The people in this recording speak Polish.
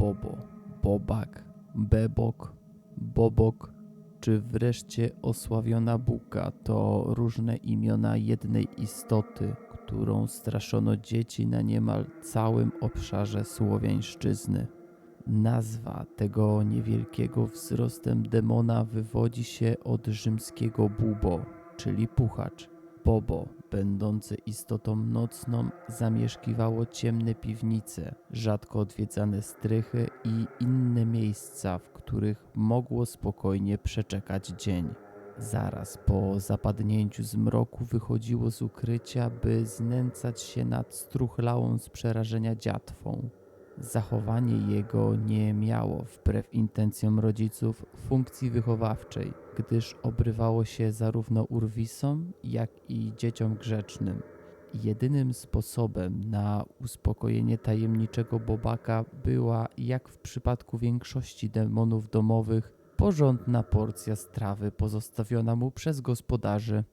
Bobo, Bobak, Bebok, Bobok, czy wreszcie osławiona Buka to różne imiona jednej istoty, którą straszono dzieci na niemal całym obszarze słowiańszczyzny. Nazwa tego niewielkiego wzrostem demona wywodzi się od rzymskiego bubo, czyli puchacz. Bobo, będące istotą nocną, zamieszkiwało ciemne piwnice, rzadko odwiedzane strychy i inne miejsca, w których mogło spokojnie przeczekać dzień. Zaraz po zapadnięciu zmroku wychodziło z ukrycia, by znęcać się nad struchlałą z przerażenia dziatwą. Zachowanie jego nie miało, wbrew intencjom rodziców, funkcji wychowawczej, gdyż obrywało się zarówno urwisom, jak i dzieciom grzecznym. Jedynym sposobem na uspokojenie tajemniczego Bobaka była, jak w przypadku większości demonów domowych, porządna porcja strawy pozostawiona mu przez gospodarzy.